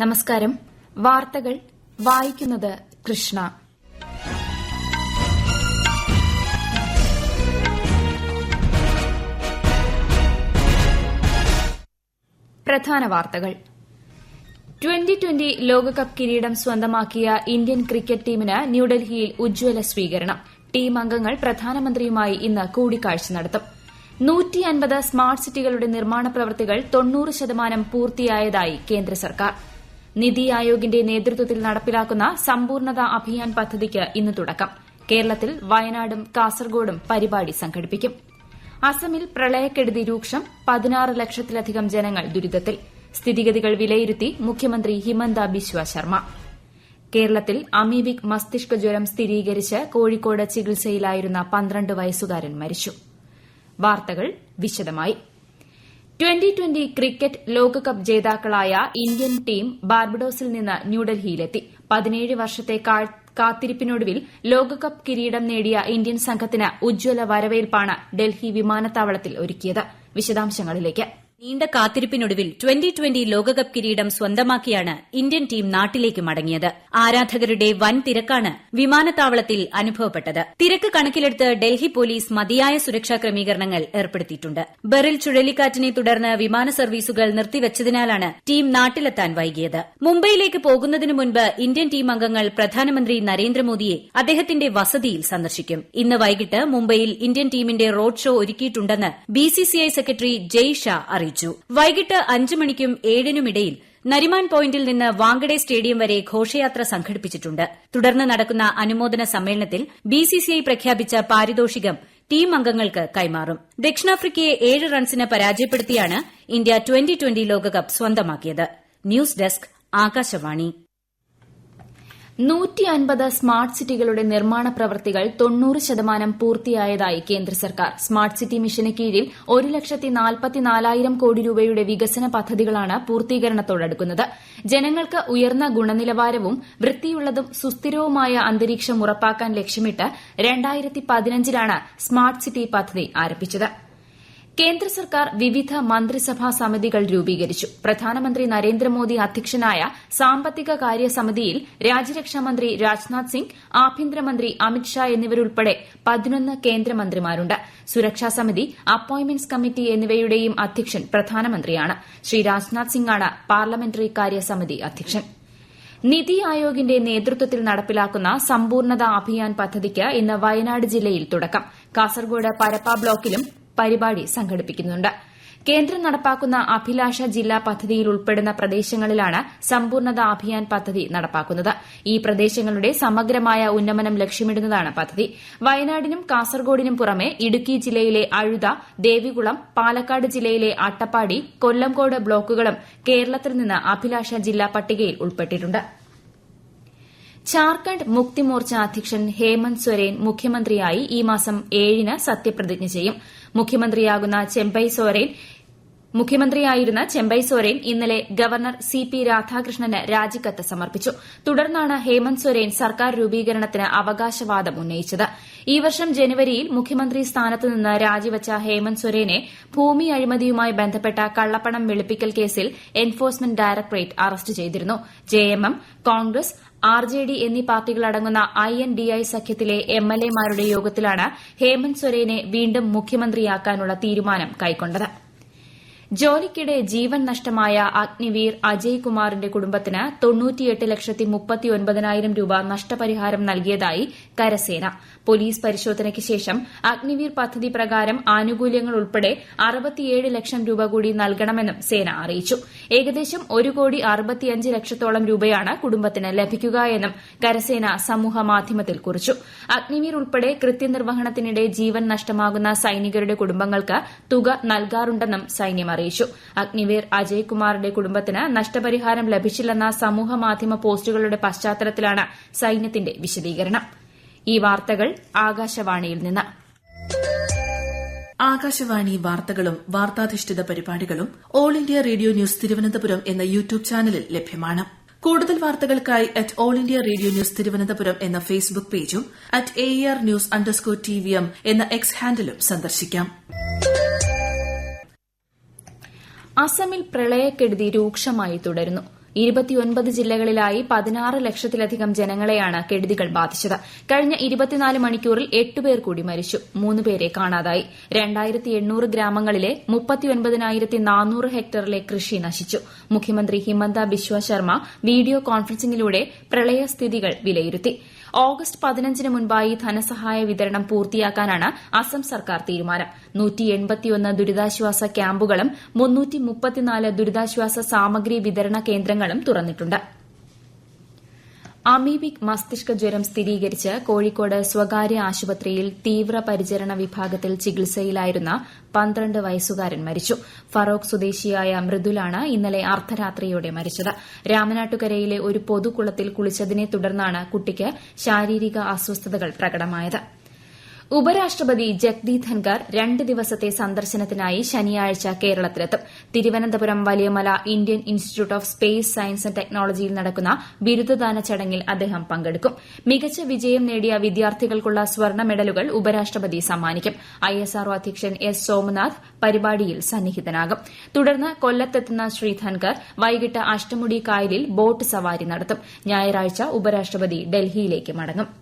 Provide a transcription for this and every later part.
നമസ്കാരം. വാർത്തകൾ വായിക്കുന്നത് കൃഷ്ണ. പ്രധാന വാർത്തകൾ. ട്വന്റി ട്വന്റി ലോകകപ്പ് കിരീടം സ്വന്തമാക്കിയ ഇന്ത്യൻ ക്രിക്കറ്റ് ടീമിന് ന്യൂഡൽഹിയിൽ ഉജ്ജ്വല സ്വീകരണം. ടീം അംഗങ്ങൾ പ്രധാനമന്ത്രിയുമായി ഇന്ന് കൂടിക്കാഴ്ച നടത്തും. നൂറ്റി സ്മാർട്ട് സിറ്റികളുടെ നിർമ്മാണ പ്രവൃത്തികൾ തൊണ്ണൂറ് ശതമാനം പൂർത്തിയായതായി കേന്ദ്ര സർക്കാർ. നിതി ആയോഗിന്റെ നേതൃത്വത്തിൽ നടപ്പിലാക്കുന്ന സമ്പൂർണത അഭിയാൻ പദ്ധതിക്ക് ഇന്ന് തുടക്കം. കേരളത്തിൽ വയനാടും കാസർഗോഡും പരിപാടി സംഘടിപ്പിക്കും. അസമിൽ പ്രളയക്കെടുതി രൂക്ഷം പതിനാറ് ലക്ഷത്തിലധികം ജനങ്ങൾ ദുരിതത്തിൽ. സ്ഥിതിഗതികൾ വിലയിരുത്തി മുഖ്യമന്ത്രി ഹിമന്ത ബിശ്വ ശർമ്മ. കേരളത്തിൽ അമീബിക് മസ്തിഷ്ക ജ്വരം സ്ഥിരീകരിച്ച് കോഴിക്കോട് ചികിത്സയിലായിരുന്ന പന്ത്രണ്ട് വയസ്സുകാരൻ മരിച്ചു. വാർത്തകൾ വിശദമായി. ട്വന്റി ട്വന്റി ക്രിക്കറ്റ് ലോകകപ്പ് ജേതാക്കളായ ഇന്ത്യൻ ടീം ബാർബഡോസിൽ നിന്ന് ന്യൂഡൽഹിയിലെത്തി. പതിനേഴ് വർഷത്തെ കാത്തിരിപ്പിനൊടുവിൽ ലോകകപ്പ് കിരീടം നേടിയ ഇന്ത്യൻ സംഘത്തിന് ഉജ്ജ്വല വരവേൽപ്പാണ് ഡൽഹി വിമാനത്താവളത്തിൽ ഒരുക്കിയത്. നീണ്ട കാത്തിരിപ്പിനൊടുവിൽ ട്വന്റി ട്വന്റി ലോകകപ്പ് കിരീടം സ്വന്തമാക്കിയാണ് ഇന്ത്യൻ ടീം നാട്ടിലേക്ക് മടങ്ങിയത്. ആരാധകരുടെ വൻ തിരക്കാണ് വിമാനത്താവളത്തിൽ അനുഭവപ്പെട്ടത്. തിരക്ക് കണക്കിലെടുത്ത് ഡൽഹി പോലീസ് മതിയായ സുരക്ഷാ ക്രമീകരണങ്ങൾ ഏർപ്പെടുത്തിയിട്ടുണ്ട്. ബറിൽ ചുഴലിക്കാറ്റിനെ തുടർന്ന് വിമാന സർവീസുകൾ നിർത്തിവച്ചതിനാലാണ് ടീം നാട്ടിലെത്താൻ വൈകിയത്. മുംബൈയിലേക്ക് പോകുന്നതിനു മുൻപ് ഇന്ത്യൻ ടീം അംഗങ്ങൾ പ്രധാനമന്ത്രി നരേന്ദ്രമോദിയെ അദ്ദേഹത്തിന്റെ വസതിയിൽ സന്ദർശിക്കും. ഇന്ന് വൈകിട്ട് മുംബൈയിൽ ഇന്ത്യൻ ടീമിന്റെ റോഡ് ഷോ ഒരുക്കിയിട്ടുണ്ടെന്ന് ബിസിസിഐ സെക്രട്ടറി ജയ് ഷാ അറിയിച്ചു. വൈകിട്ട് അഞ്ച് മണിക്കും ഏഴിനുമിടയിൽ നരിമാൻ പോയിന്റിൽ നിന്ന് വാങ്കഡെ സ്റ്റേഡിയം വരെ ഘോഷയാത്ര സംഘടിപ്പിച്ചിട്ടുണ്ട്. തുടർന്ന് നടക്കുന്ന അനുമോദന സമ്മേളനത്തിൽ ബിസിസിഐ പ്രഖ്യാപിച്ച പാരിതോഷികം ടീം അംഗങ്ങൾക്ക് കൈമാറും. ദക്ഷിണാഫ്രിക്കയെ ഏഴ് റൺസിന് പരാജയപ്പെടുത്തിയാണ് ഇന്ത്യ ട്വന്റി ട്വന്റി ലോകകപ്പ് സ്വന്തമാക്കിയത്. News desk Akashvani. നൂറ്റി അൻപത് സ്മാർട്ട് സിറ്റികളുടെ നിർമ്മാണ പ്രവൃത്തികൾ തൊണ്ണൂറ് ശതമാനം പൂർത്തിയായതായി കേന്ദ്ര സർക്കാർ. സ്മാർട്ട് സിറ്റി മിഷന് കീഴിൽ ഒരു ലക്ഷത്തി നാൽപ്പത്തിനാലായിരം കോടി രൂപയുടെ വികസന പദ്ധതികളാണ് പൂർത്തീകരണത്തോടടുക്കുന്നത്. ജനങ്ങൾക്ക് ഉയർന്ന ഗുണനിലവാരവും വൃത്തിയുള്ളതും സുസ്ഥിരവുമായ അന്തരീക്ഷം ഉറപ്പാക്കാൻ ലക്ഷ്യമിട്ട് രണ്ടായിരത്തി പതിനഞ്ചിലാണ് സ്മാർട്ട് സിറ്റി പദ്ധതി ആരംഭിച്ചത്. കേന്ദ്ര സർക്കാർ വിവിധ മന്ത്രിസഭാ സമിതികൾ രൂപീകരിച്ചു. പ്രധാനമന്ത്രി നരേന്ദ്രമോദി അധ്യക്ഷനായ സാമ്പത്തിക കാര്യ സമിതിയിൽ രാജ്യരക്ഷാമന്ത്രി രാജ്നാഥ് സിംഗ് ആഭ്യന്തരമന്ത്രി അമിത്ഷാ എന്നിവരുൾപ്പെടെ പതിനൊന്ന് കേന്ദ്രമന്ത്രിമാരുണ്ട്. സുരക്ഷാ സമിതി അപ്പോയിന്റ്മെന്റ്സ് കമ്മിറ്റി എന്നിവയുടെയും അധ്യക്ഷൻ പ്രധാനമന്ത്രിയാണ്. ശ്രീ രാജ്നാഥ് സിംഗാണ് പാർലമെന്ററി കാര്യ സമിതി അധ്യക്ഷൻ. നിതി ആയോഗിന്റെ നേതൃത്വത്തിൽ നടപ്പിലാക്കുന്ന സമ്പൂർണത അഭിയാൻ പദ്ധതിക്ക് ഇന്ന് വയനാട് ജില്ലയിൽ തുടക്കം. കാസർഗോഡ് പരപ്പ ബ്ലോക്കിലും പരിപാടി സംഘടിപ്പിക്കുന്നുണ്ട്. കേന്ദ്രം നടപ്പാക്കുന്ന അഭിലാഷ ജില്ലാ പദ്ധതിയിൽ ഉൾപ്പെടുന്ന പ്രദേശങ്ങളിലാണ് സമ്പൂർണത അഭിയാൻ പദ്ധതി നടപ്പാക്കുന്നത്. ഈ പ്രദേശങ്ങളുടെ സമഗ്രമായ ഉന്നമനം ലക്ഷ്യമിടുന്നതാണ് പദ്ധതി. വയനാടിനും കാസർഗോഡിനും പുറമെ ഇടുക്കി ജില്ലയിലെ അഴുത ദേവികുളം പാലക്കാട് ജില്ലയിലെ അട്ടപ്പാടി കൊല്ലംകോട് ബ്ലോക്കുകളും കേരളത്തിൽ നിന്ന് അഭിലാഷ ജില്ലാ പട്ടികയിൽ ഉൾപ്പെട്ടിട്ടുണ്ട്. ഝാർഖണ്ഡ് മുക്തിമോർച്ച അധ്യക്ഷൻ ഹേമന്ത് സൊരേൻ മുഖ്യമന്ത്രിയായി ഈ മാസം ഏഴിന് സത്യപ്രതിജ്ഞ ചെയ്യും. മുഖ്യമന്ത്രിയായിരുന്ന ചെമ്പൈ സോരേൻ ഇന്നലെ ഗവർണർ സി പി രാധാകൃഷ്ണന് രാജിക്കത്ത് സമർപ്പിച്ചു. തുടർന്നാണ് ഹേമന്ത് സൊരേൻ സർക്കാർ രൂപീകരണത്തിന് അവകാശവാദം ഉന്നയിച്ചത്. ഈ വർഷം ജനുവരിയിൽ മുഖ്യമന്ത്രി സ്ഥാനത്ത് നിന്ന് രാജിവച്ച ഹേമന്ത് സൊരേനെ ഭൂമി അഴിമതിയുമായി ബന്ധപ്പെട്ട കള്ളപ്പണം വെളുപ്പിക്കൽ കേസിൽ എൻഫോഴ്സ്മെന്റ് ഡയറക്ടറേറ്റ് അറസ്റ്റ് ചെയ്തിരുന്നു. JMM Congress R J D എന്നീ പാർട്ടികളടങ്ങുന്ന ഐ എൻ ഡി ഐ സഖ്യത്തിലെ എം എൽ എമാരുടെ യോഗത്തിലാണ് ഹേമന്ത് സൊരേനെ വീണ്ടും മുഖ്യമന്ത്രിയാക്കാനുള്ള തീരുമാനം കൈക്കൊണ്ടത്. ജോലിക്കിടെ ജീവൻ നഷ്ടമായ അഗ്നിവീർ അജയ് കുമാറിന്റെ കുടുംബത്തിന് രൂപ നഷ്ടപരിഹാരം നൽകിയതായി കരസേന. പോലീസ് പരിശോധനയ്ക്ക് ശേഷം അഗ്നിവീർ പദ്ധതി പ്രകാരം ആനുകൂല്യങ്ങൾ ഉൾപ്പെടെ ലക്ഷം രൂപ കൂടി നൽകണമെന്നും സേന അറിയിച്ചു. ഏകദേശം ഒരു കോടി ലക്ഷത്തോളം രൂപയാണ് കുടുംബത്തിന് ലഭിക്കുകയെന്നും കരസേന സമൂഹമാധ്യമത്തിൽ കുറിച്ചു. അഗ്നിവീർ ഉൾപ്പെടെ കൃത്യനിർവഹണത്തിനിടെ ജീവൻ നഷ്ടമാകുന്ന സൈനികരുടെ കുടുംബങ്ങൾക്ക് തുക നൽകാറുണ്ടെന്നും സൈന്യം അറിയിച്ചു. അഗ്നിവീർ അജയ് കുമാറിന്റെ കുടുംബത്തിന് നഷ്ടപരിഹാരം ലഭിച്ചില്ലെന്ന സമൂഹ മാധ്യമ പോസ്റ്റുകളുടെ പശ്ചാത്തലത്തിലാണ് സൈന്യത്തിന്റെ വിശദീകരണം. ഈ വാർത്തകൾ ആകാശവാണിയിൽ നിന്ന്. ആകാശവാണി വാർത്തകളും വാർത്താധിഷ്ഠിത പരിപാടികളും All India Radio news Thiruvananthapuram എന്ന യൂട്യൂബ് ചാനലിൽ ലഭ്യമാണ്. കൂടുതൽ വാർത്തകൾക്കായി at All India Radio news Thiruvananthapuram എന്ന ഫേസ്ബുക്ക് പേജും at A R news underscore T V M എന്ന എക്സ് ഹാൻഡിലും സന്ദർശിക്കാം. അസമിൽ പ്രളയക്കെടുതി രൂക്ഷമായി തുടരുന്നു. ഇരുപത്തിയൊൻപത് ജില്ലകളിലായി പതിനാറ് ലക്ഷത്തിലധികം ജനങ്ങളെയാണ് കെടുതികൾ ബാധിച്ചത്. കഴിഞ്ഞ ഇരുപത്തിനാല് മണിക്കൂറിൽ എട്ടുപേർ കൂടി മരിച്ചു. മൂന്ന് പേരെ കാണാതായി. രണ്ടായിരത്തി എണ്ണൂറ് ഗ്രാമങ്ങളിലെ മുപ്പത്തിയൊൻപതിനായിരത്തി നാനൂറ് ഹെക്ടറിലെ കൃഷി നശിച്ചു. മുഖ്യമന്ത്രി ഹിമന്ത ബിശ്വ ശർമ്മ വീഡിയോ കോൺഫറൻസിംഗിലൂടെ പ്രളയസ്ഥിതികൾ വിലയിരുത്തി. ഓഗസ്റ്റ് പതിനഞ്ചിന് മുൻപായി ധനസഹായ വിതരണം പൂർത്തിയാക്കാനാണ് അസം സർക്കാർ തീരുമാനം. ദുരിതാശ്വാസ ക്യാമ്പുകളും ദുരിതാശ്വാസ സാമഗ്രി വിതരണ കേന്ദ്രങ്ങളും തുറന്നിട്ടുണ്ട്. അമീബിക് മസ്തിഷ്ക ജ്വരം സ്ഥിരീകരിച്ച് കോഴിക്കോട് സ്വകാര്യ ആശുപത്രിയിൽ തീവ്രപരിചരണ വിഭാഗത്തിൽ ചികിത്സയിലായിരുന്ന പന്ത്രണ്ട് വയസ്സുകാരൻ മരിച്ചു. ഫറോക്ക് സ്വദേശിയായ മൃദുലാണ് ഇന്നലെ അർദ്ധരാത്രിയോടെ മരിച്ചത്. രാമനാട്ടുകരയിലെ ഒരു പൊതുകുളത്തിൽ കുളിച്ചതിനെ തുടർന്നാണ് കുട്ടിക്ക് ശാരീരിക അസ്വസ്ഥതകൾ പ്രകടമായത്. ഉപരാഷ്ട്രപതി ജഗ്ദീപ് ധൻകർ രണ്ട് ദിവസത്തെ സന്ദർശനത്തിനായി ശനിയാഴ്ച കേരളത്തിലെത്തും. Thiruvananthapuram Valiyamala Indian Institute of Space Science and ടെക്നോളജിയിൽ നടക്കുന്ന ബിരുദദാന ചടങ്ങിൽ അദ്ദേഹം പങ്കെടുക്കും. മികച്ച വിജയം നേടിയ വിദ്യാർത്ഥികൾക്കുള്ള സ്വർണ മെഡലുകൾ ഉപരാഷ്ട്രപതി സമ്മാനിക്കും. ഐഎസ്ആർഒ അധ്യക്ഷൻ എസ് സോമനാഥ് പരിപാടിയിൽ സന്നിഹിതനാകും. തുടർന്ന് കൊല്ലത്തെത്തുന്ന ശ്രീ ധൻകർ വൈകിട്ട് അഷ്ടമുടി കായലിൽ ബോട്ട് സവാരി നടത്തും. ഞായറാഴ്ച ഉപരാഷ്ട്രപതി ഡൽഹിയിലേക്ക് മടങ്ങും.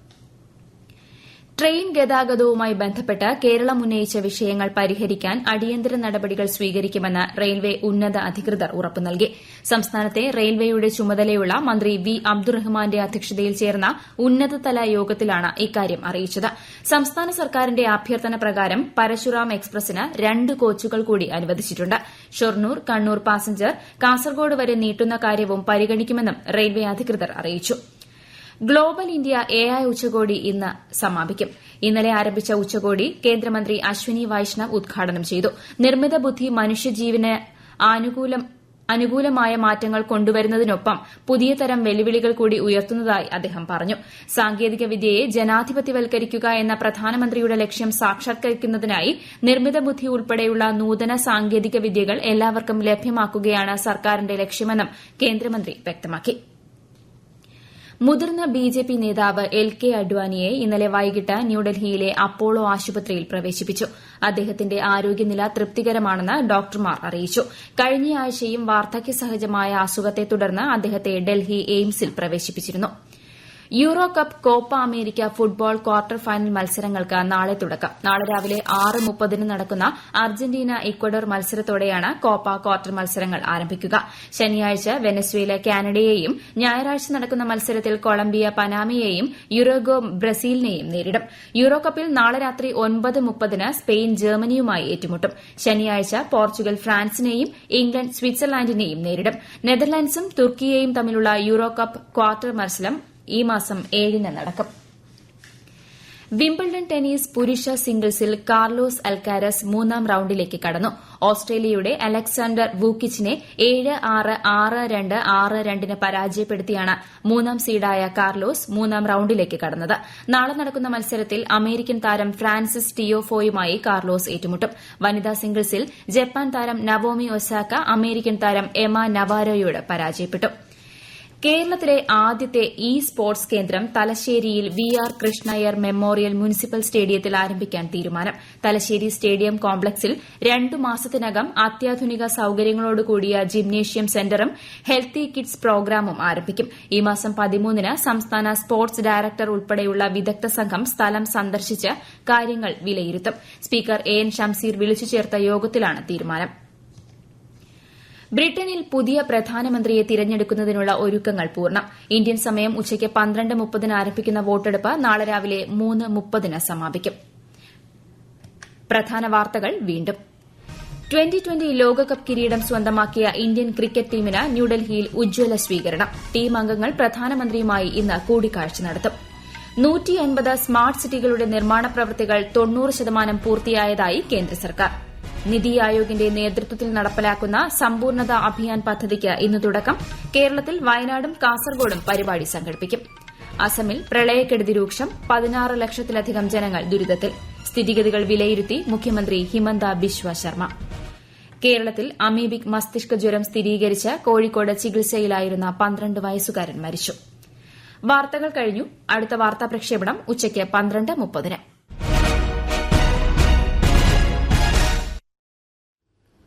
ട്രെയിൻ ഗതാഗതവുമായി ബന്ധപ്പെട്ട് കേരളം ഉന്നയിച്ച വിഷയങ്ങൾ പരിഹരിക്കാൻ അടിയന്തര നടപടികൾ സ്വീകരിക്കുമെന്ന് റെയിൽവേ ഉന്നത അധികൃതർ ഉറപ്പു നൽകി. സംസ്ഥാനത്തെ റെയിൽവേയുടെ ചുമതലയുള്ള മന്ത്രി വി അബ്ദുറഹ്മാന്റെ അധ്യക്ഷതയിൽ ചേർന്ന ഉന്നതതല യോഗത്തിലാണ് ഇക്കാര്യം അറിയിച്ചത്. സംസ്ഥാന സർക്കാരിന്റെ അഭ്യർത്ഥന പ്രകാരം പരശുറാം എക്സ്പ്രസിന് രണ്ട് കോച്ചുകൾ കൂടി അനുവദിച്ചിട്ടുണ്ട്. ഷൊർണൂർ കണ്ണൂർ പാസഞ്ചർ കാസർഗോഡ് വരെ നീട്ടുന്ന കാര്യവും പരിഗണിക്കുമെന്നും റെയിൽവേ അധികൃതർ അറിയിച്ചു. ഗ്ലോബൽ ഇന്ത്യ എ ഐ ഉച്ചകോടി ഇന്ന് സമാപിക്കും. ഇന്നലെ ആരംഭിച്ച ഉച്ചകോടി കേന്ദ്രമന്ത്രി അശ്വിനി വൈഷ്ണവ് ഉദ്ഘാടനം ചെയ്തു. നിർമ്മിത ബുദ്ധി മനുഷ്യജീവന് അനുകൂലമായ മാറ്റങ്ങൾ കൊണ്ടുവരുന്നതിനൊപ്പം പുതിയ തരം വെല്ലുവിളികൾ കൂടി ഉയർത്തുന്നതായി അദ്ദേഹം പറഞ്ഞു. സാങ്കേതിക വിദ്യയെ ജനാധിപത്യവൽക്കരിക്കുക എന്ന പ്രധാനമന്ത്രിയുടെ ലക്ഷ്യം സാക്ഷാത്കരിക്കുന്നതിനായി നിർമ്മിത ബുദ്ധി ഉൾപ്പെടെയുള്ള നൂതന സാങ്കേതിക വിദ്യകൾ എല്ലാവർക്കും ലഭ്യമാക്കുകയാണ് സർക്കാരിന്റെ ലക്ഷ്യമെന്നും കേന്ദ്രമന്ത്രി വ്യക്തമാക്കി. മുതിർന്ന ബിജെപി നേതാവ് എൽ കെ അഡ്വാനിയെ ഇന്നലെ വൈകിട്ട് ന്യൂഡൽഹിയിലെ അപ്പോളോ ആശുപത്രിയിൽ പ്രവേശിപ്പിച്ചു. അദ്ദേഹത്തിന്റെ ആരോഗ്യനില തൃപ്തികരമാണെന്ന് ഡോക്ടർമാർ അറിയിച്ചു. കഴിഞ്ഞയാഴ്ചയും വാർദ്ധക്യസഹജമായ അസുഖത്തെ തുടർന്ന് അദ്ദേഹത്തെ ഡൽഹി എയിംസിൽ പ്രവേശിപ്പിച്ചിരുന്നു. Euro cup Copa America football quarter final മത്സരങ്ങൾക്ക് നാളെ തുടക്കം. നാളെ രാവിലെ ആറ് മുപ്പതിന് നടക്കുന്ന അർജന്റീന ഇക്വഡോർ മത്സരത്തോടെയാണ് കോപ്പ ക്വാർട്ടർ മത്സരങ്ങൾ ആരംഭിക്കുക. ശനിയാഴ്ച വെനസ്വേല കാനഡയെയും ഞായറാഴ്ച നടക്കുന്ന മത്സരത്തിൽ കൊളംബിയ പനാമയെയും യുറോഗോ ബ്രസീലിനെയും നേരിടും. യൂറോ കപ്പിൽ നാളെ രാത്രി ഒൻപത് മുപ്പതിന് സ്പെയിൻ ജർമ്മനിയുമായി ഏറ്റുമുട്ടും. ശനിയാഴ്ച പോർച്ചുഗൽ ഫ്രാൻസിനെയും ഇംഗ്ലണ്ട് സ്വിറ്റ്സർലാൻഡിനെയും നേരിടും. നെതർലാൻഡ്സും തുർക്കിയെയും തമ്മിലുള്ള യൂറോ കപ്പ് ക്വാർട്ടർ മത്സരം ഈ മാസം ഏഴിന് നടക്കും. വിംബിൾഡൺ ടെന്നീസ് പുരുഷ സിംഗിൾസിൽ കാർലോസ് അൽക്കാരസ് മൂന്നാം റൌണ്ടിലേക്ക് കടന്നു. ഓസ്ട്രേലിയയുടെ അലക്സാണ്ടർ വൂക്കിച്ചിനെ ഏഴ് ആറ് ആറ് രണ്ട് ആറ് രണ്ടിന് പരാജയപ്പെടുത്തിയാണ് മൂന്നാം സീഡായ കാർലോസ് മൂന്നാം റൌണ്ടിലേക്ക് കടന്നത്. നാളെ നടക്കുന്ന മത്സരത്തിൽ അമേരിക്കൻ താരം ഫ്രാൻസിസ് ടിയോഫോയുമായി കാർലോസ് ഏറ്റുമുട്ടും. വനിതാ സിംഗിൾസിൽ ജപ്പാൻ താരം നവോമി ഒസാക്ക അമേരിക്കൻ താരം എമ നവാരോയോട് പരാജയപ്പെട്ടു. കേരളത്തിലെ ആദ്യത്തെ ഇ സ്പോർട്സ് കേന്ദ്രം തലശ്ശേരിയിൽ V R Krishna Iyer memorial municipal സ്റ്റേഡിയത്തിൽ ആരംഭിക്കാൻ തീരുമാനം. തലശ്ശേരി സ്റ്റേഡിയം കോംപ്ലക്സിൽ രണ്ടു മാസത്തിനകം അത്യാധുനിക സൌകര്യങ്ങളോടുകൂടിയ ജിംനേഷ്യം സെന്ററും ഹെൽത്തി കിഡ്സ് പ്രോഗ്രാമും ആരംഭിക്കും. ഈ മാസം പതിമൂന്നിന് സംസ്ഥാന സ്പോർട്സ് ഡയറക്ടർ ഉൾപ്പെടെയുള്ള വിദഗ്ധ സംഘം സ്ഥലം സന്ദർശിച്ച് കാര്യങ്ങൾ വിലയിരുത്തും. സ്പീക്കർ എ എൻ ഷംസീർ വിളിച്ചു ചേർത്ത യോഗത്തിലാണ് തീരുമാനം. ബ്രിട്ടനിൽ പുതിയ പ്രധാനമന്ത്രിയെ തിരഞ്ഞെടുക്കുന്നതിനുള്ള ഒരുക്കങ്ങൾ പൂർണം. ഇന്ത്യൻ സമയം ഉച്ചയ്ക്ക് പന്ത്രണ്ട് മുപ്പതിന് ആരംഭിക്കുന്ന വോട്ടെടുപ്പ് നാളെ രാവിലെ മൂന്ന് മുപ്പതിന് സമാപിക്കും. ട്വന്റി ട്വന്റി ലോകകപ്പ് കിരീടം സ്വന്തമാക്കിയ ഇന്ത്യൻ ക്രിക്കറ്റ് ടീമിന് ന്യൂഡൽഹിയിൽ ഉജ്ജ്വല സ്വീകരണം. ടീം അംഗങ്ങൾ പ്രധാനമന്ത്രിയുമായി ഇന്ന് കൂടിക്കാഴ്ച നടത്തും. സ്മാർട്ട് സിറ്റികളുടെ നിർമ്മാണ പ്രവൃത്തികൾ തൊണ്ണൂറ് ശതമാനം പൂർത്തിയായതായി കേന്ദ്ര സർക്കാർ. നിതി ആയോഗിന്റെ നേതൃത്വത്തിൽ നടപ്പിലാക്കുന്ന സമ്പൂർണത അഭിയാൻ പദ്ധതിക്ക് ഇന്ന് തുടക്കം. കേരളത്തിൽ വയനാടും കാസർഗോഡും പരിപാടി സംഘടിപ്പിക്കും. അസമിൽ പ്രളയക്കെടുതി രൂക്ഷം പതിനാറ് ലക്ഷത്തിലധികം ജനങ്ങൾ ദുരിതത്തിൽ. സ്ഥിതിഗതികൾ വിലയിരുത്തി മുഖ്യമന്ത്രി ഹിമന്ത ബിശ്വ ശർമ്മ. കേരളത്തിൽ അമീബിക് മസ്തിഷ്ക ജ്വരം സ്ഥിരീകരിച്ച് കോഴിക്കോട് ചികിത്സയിലായിരുന്ന പന്ത്രണ്ട് വയസ്സുകാരൻ മരിച്ചു. വാർത്തകൾ കഴിഞ്ഞു. അടുത്ത വാർത്താ പ്രക്ഷേപണം ഉച്ചയ്ക്ക് പന്ത്രണ്ട് മുപ്പതിന്.